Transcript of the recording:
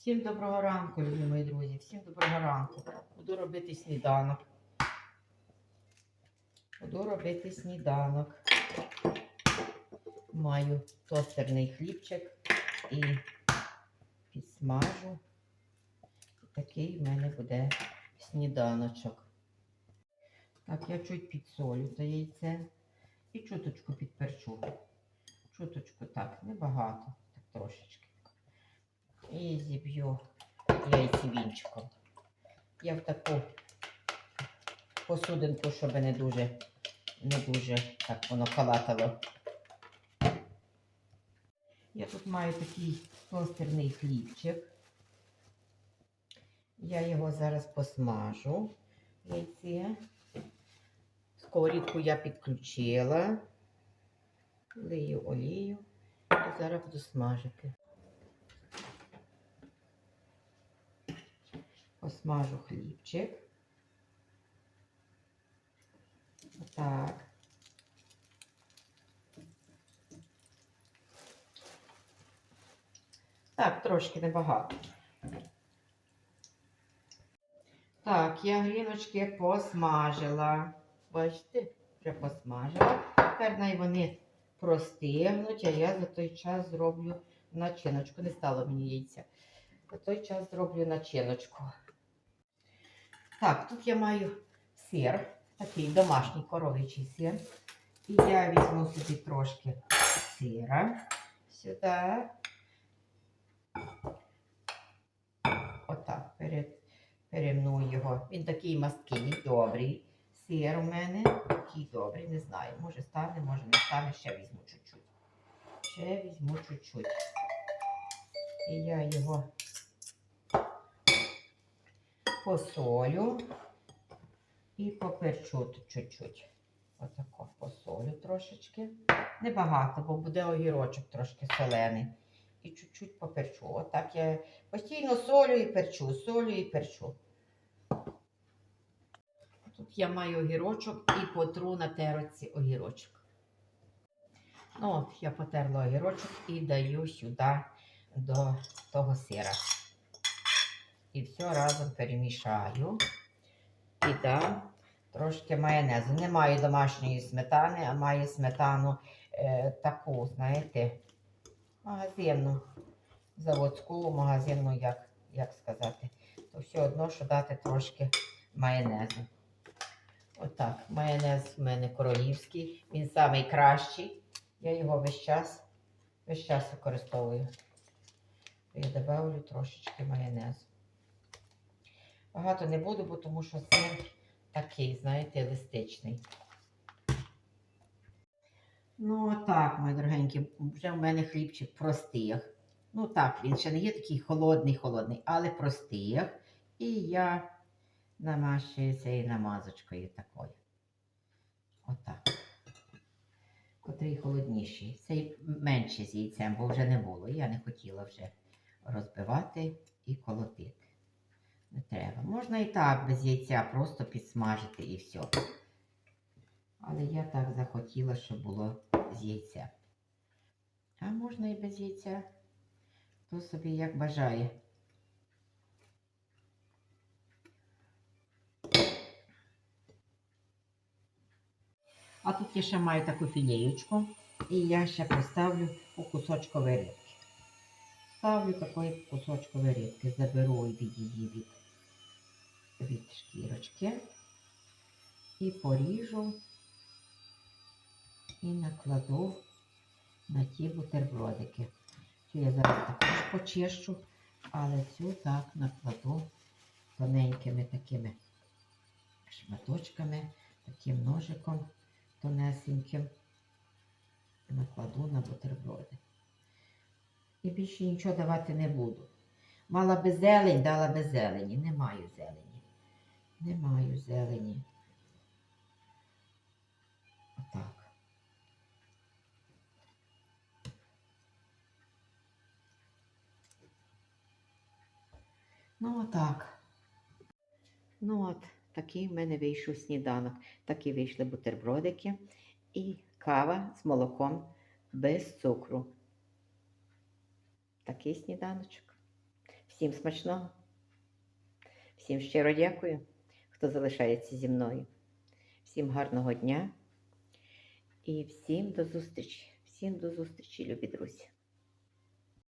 Всім доброго ранку, любі мої друзі. Всім доброго ранку. Буду робити сніданок. Буду робити сніданок. Маю тостерний хлібчик і підсмажу. Такий в мене буде сніданочок. Так, я чуть підсолю це яйце і чуточку підперчу. Чуточку так, небагато, так трошечки. І зіб'ю яйці вінчиком. Я в таку посудинку, щоб не дуже, не дуже так воно калатало. Я тут маю такий тостерний хлібчик. Я його зараз посмажу. Яйце. Сковорідку я підключила. Лию олію і зараз буду смажити. Посмажу хлібчик. Отак. Так, трошки небагато. Так, я гріночки посмажила. Бачите, вже посмажила. Тепер най вони простигнуть, а я за той час зроблю начиночку. Не стало мені яйця. За той час зроблю начиночку. Так, тут я маю сир, такий домашній коровичий сир. І я візьму собі трошки сира сюди. Отак, перед, перемну його. Він такий масткий, добрий. Сир у мене такий добрий, не знаю. Може стане, може не стане. Ще візьму чуть-чуть. Ще візьму чуть-чуть. І я його посолю і поперчу чуть-чуть. Отако посолю трошечки. Небагато, бо буде огірочок трошки солений. І чуть-чуть поперчу. Отак я постійно солю і перчу, солю і перчу. Тут я маю огірочок і потру на терці огірочок. Ну от, я потерла огірочок і даю сюди до того сира. І все разом перемішаю. І дам трошки майонезу. Не маю домашньої сметани, а маю сметану е, таку, знаєте, магазинну, заводську, магазинну, як, як сказати. То все одно, що дати трошки майонезу. Отак, майонез в мене королівський, він самий кращий. Я його весь час, весь час використовую. Я додавлю трошечки майонезу. Багато не буду, бо тому що сир такий, знаєте, еластичний. Ну, так, мої дорогенькі, вже в мене хлібчик простих. Ну так, він ще не є такий холодний-холодний, але простих. І я намащую цією намазочкою такою. Отак. Котрий холодніший. Цей менше з яйцем, бо вже не було. Я не хотіла вже розбивати і колотити. Не треба. Можна і так без яйця просто підсмажити і все. Але я так захотіла, щоб було з яйця. А можна і без яйця. Хто собі як бажає. А тут я ще маю таку філеєчку. І я ще поставлю у кусочкові рибки. Ставлю такої кусочкові рибки. Заберу від її від, від шкірочки. І поріжу. І накладу на ті бутербродики. Цю я зараз також почищу, але цю так накладу тоненькими такими шматочками, таким ножиком тонесеньким. Накладу на бутерброди. І більше нічого давати не буду. Мала би зелень, дала би зелені. Не маю зелені. Не маю зелені. Отак. Ну, отак. Ну, от, такий в мене вийшов сніданок. Такі вийшли бутербродики і кава з молоком без цукру. Такий сніданочок. Всім смачного. Всім щиро дякую, хто залишається зі мною. Всім гарного дня і всім до зустрічі. Всім до зустрічі, любі друзі.